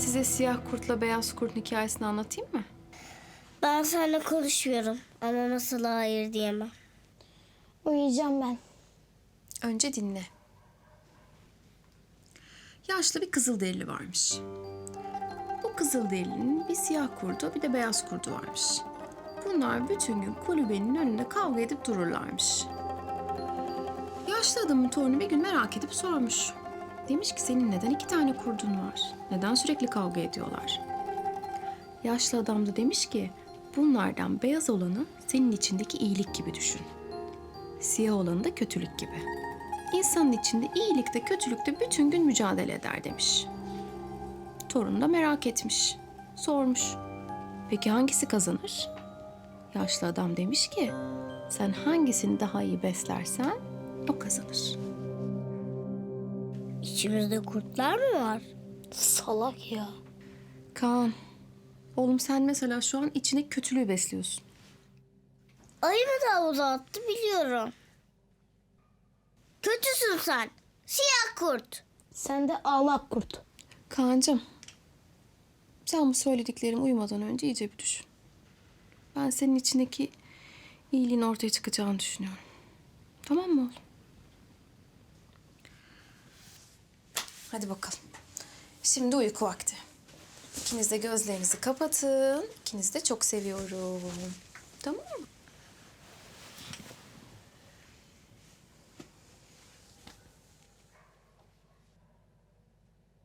Size siyah kurtla beyaz kurtun hikayesini anlatayım mı? Ben seninle konuşuyorum ama masala hayır diyemem. Uyuyacağım ben. Önce dinle. Yaşlı bir kızılderili varmış. Bu kızılderilinin bir siyah kurdu bir de beyaz kurdu varmış. Bunlar bütün gün kulübenin önünde kavga edip dururlarmış. Yaşlı adamın torunu bir gün merak edip sormuş. Demiş ki senin neden iki tane kurdun var? Neden sürekli kavga ediyorlar? Yaşlı adam da demiş ki bunlardan beyaz olanı senin içindeki iyilik gibi düşün. Siyah olanı da kötülük gibi. İnsanın içinde iyilikte kötülükte bütün gün mücadele eder demiş. Torun da merak etmiş. Sormuş. Peki hangisi kazanır? Yaşlı adam demiş ki sen hangisini daha iyi beslersen o kazanır. İçimizde kurtlar mı var? Salak ya. Kaan, oğlum sen mesela şu an içine kötülüğü besliyorsun. Ayı mı da havuza attı biliyorum. Kötüsün sen. Siyah kurt. Sen de ağlak kurt. Kaan'cığım, sen bu söylediklerim uyumadan önce iyice bir düşün. Ben senin içindeki iyiliğin ortaya çıkacağını düşünüyorum. Tamam mı oğlum? Hadi bakalım. Şimdi uyku vakti. İkiniz de gözlerinizi kapatın. İkinizi de çok seviyorum. Tamam mı?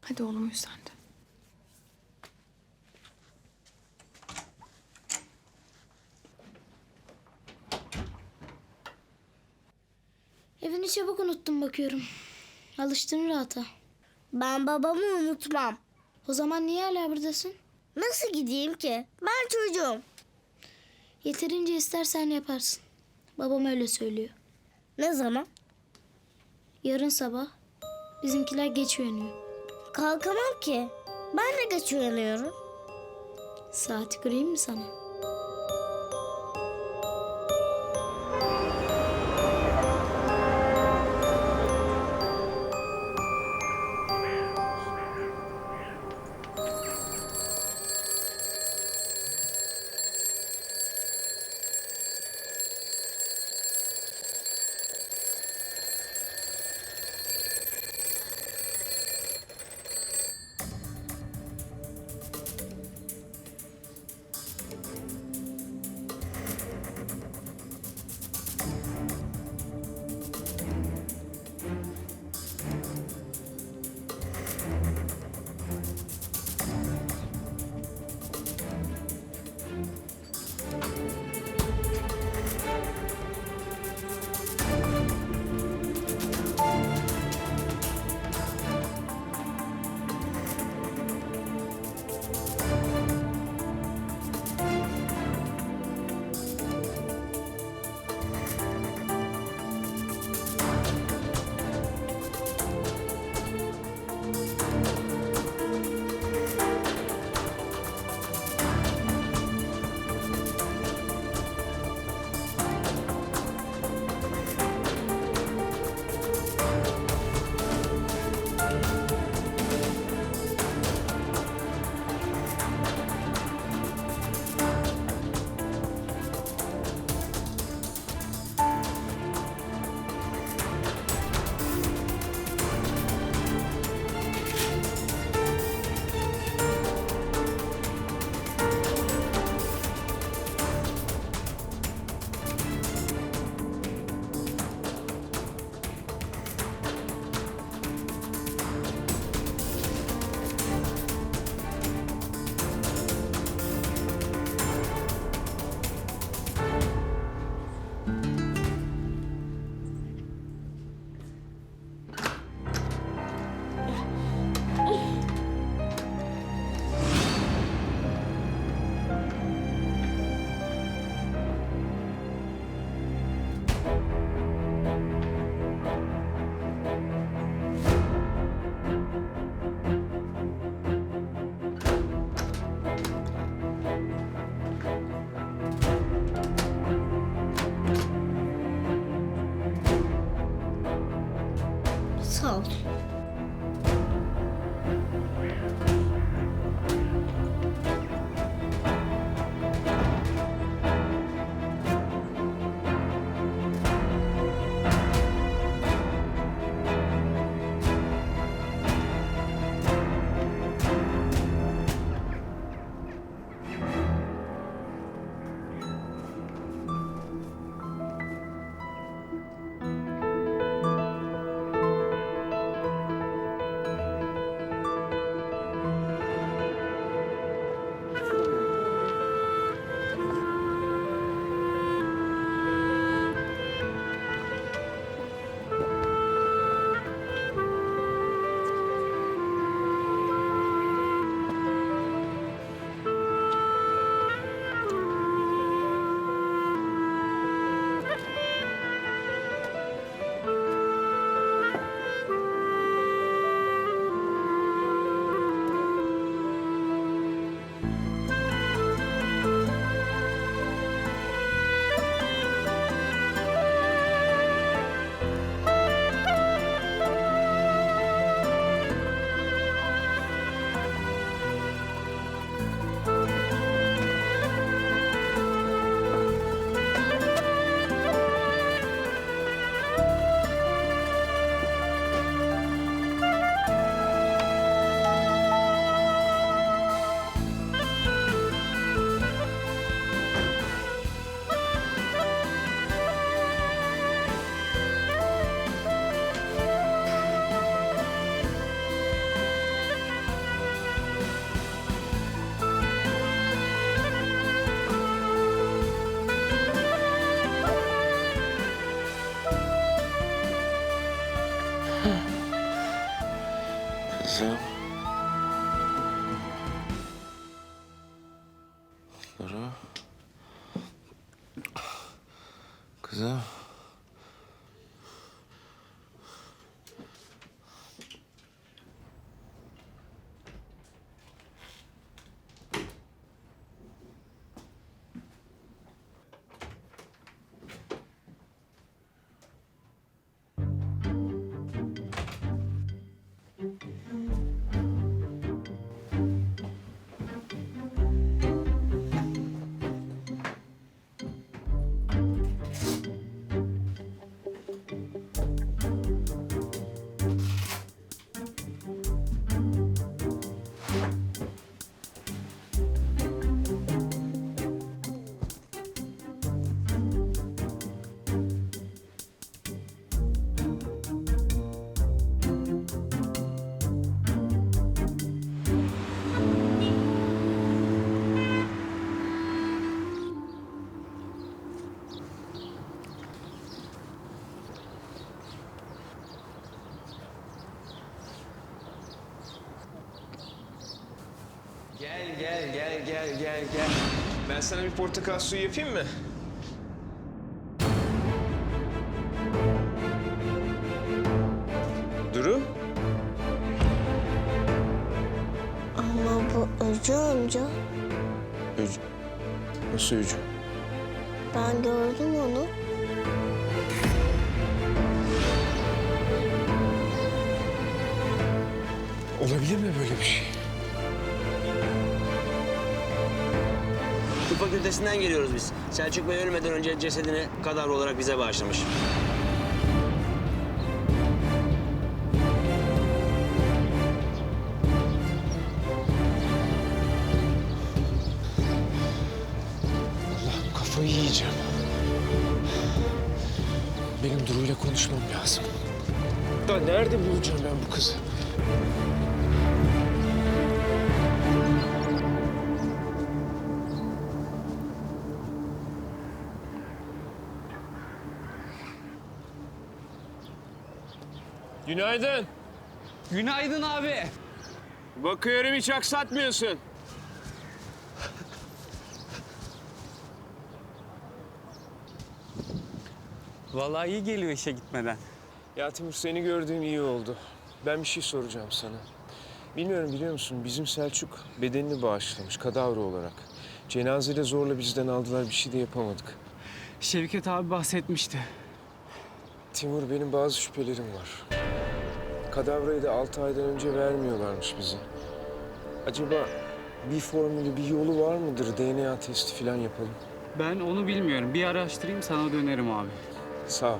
Hadi oğlum uyu sen de. Evini çabuk unuttum bakıyorum. Alıştın rahata. Ben babamı unutmam. O zaman niye hala buradasın? Nasıl gideyim ki? Ben çocuğum. Yeterince istersen yaparsın. Babam öyle söylüyor. Ne zaman? Yarın sabah bizimkiler geç uyanıyor. Kalkamam ki. Ben de geç uyanıyorum. Saati kırayım mı sana? 行. Ben sana bir portakal suyu yapayım mı? Duru? Ama bu Öcü amca. Öcü. Nasıl Öcü? Ben gördüm onu. Olabilir mi böyle bir şey? Fakültesinden geliyoruz biz. Selçuk Bey ölmeden önce cesedini kadavra olarak bize bağışlamış. Allah'ım kafayı yiyeceğim. Benim Duru'yla konuşmam lazım. Da nerede bulacağım ben bu kızı? Günaydın. Günaydın abi. Bakıyorum hiç aksatmıyorsun. Vallahi iyi geliyor işe gitmeden. Ya Timur seni gördüğüm iyi oldu. Ben bir şey soracağım sana. Bilmiyorum biliyor musun bizim Selçuk bedenini bağışlamış kadavra olarak. Cenazede zorla bizden aldılar bir şey de yapamadık. Şevket abi bahsetmişti. Timur benim bazı şüphelerim var. Kadavrayı da altı aydan önce vermiyorlarmış bize. Acaba bir formülü, bir yolu var mıdır? DNA testi falan yapalım. Ben onu bilmiyorum. Bir araştırayım sana dönerim abi. Sağ ol.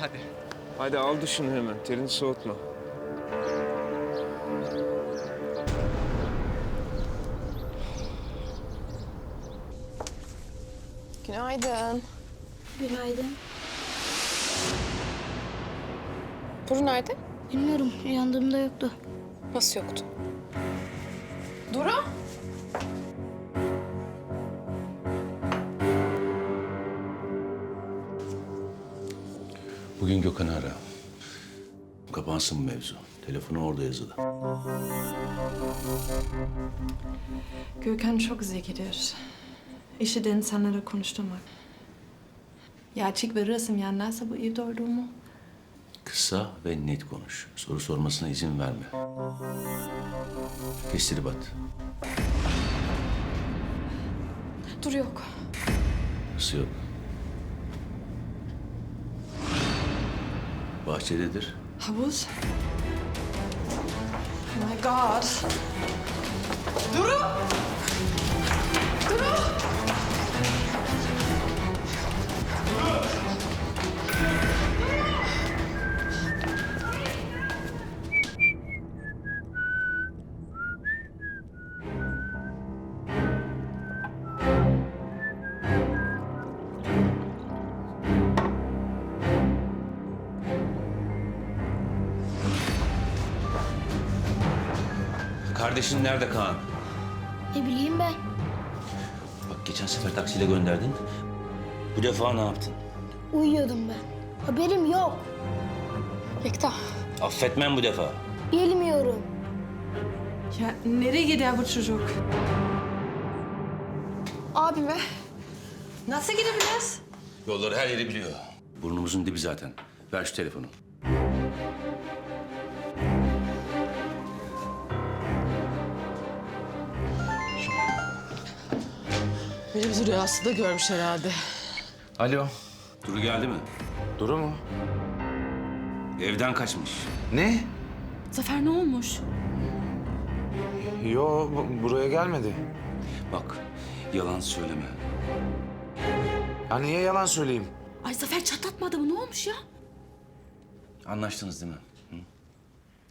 Hadi. Hadi al dışını hemen. Terini soğutma. Günaydın. Günaydın. Duru nerede? Bilmiyorum uyandığımda yoktu. Nasıl yoktu? Duru? Bugün Gökhan'ı ara. Kapansın bu mevzu. Telefonu orada yazılı. Gökhan çok zekidir. İşi de insanlara konuşturmak. Gerçek bir resim yanlarsa bu evde olduğumu. Kısa ve net konuş. Soru sormasına izin verme. Kestirip at. Dur yok. Kısı yok. Bahçededir. Havuz. Oh my god. Kardeşin nerede Kaan? Ne bileyim ben. Bak geçen sefer taksiyle gönderdin. Bu defa ne yaptın? Uyuyordum ben. Haberim yok. Yekta. Affetmem bu defa. Bilmiyorum. Ya nereye gider bu çocuk? Abime. Nasıl gidebiliriz? Yolları her yeri biliyor. Burnumuzun dibi zaten. Ver şu telefonu. Benim rüyasında görmüş herhalde. Alo. Duru geldi mi? Duru mu? Evden kaçmış. Ne? Zafer ne olmuş? Yo bu- buraya gelmedi. Bak, yalan söyleme. Ya niye yalan söyleyeyim? Ay Zafer çatlatmadı mı? Ne olmuş ya? Anlaştınız değil mi? Hı?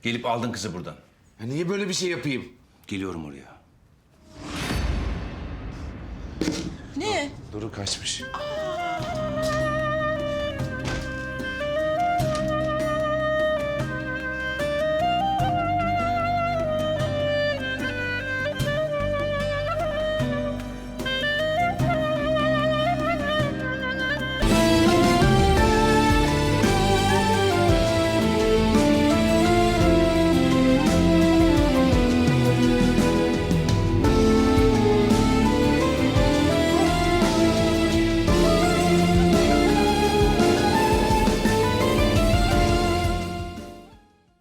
Gelip aldın kızı buradan. Ya niye böyle bir şey yapayım? Geliyorum oraya. Ne? Duru kaçmış. Aa,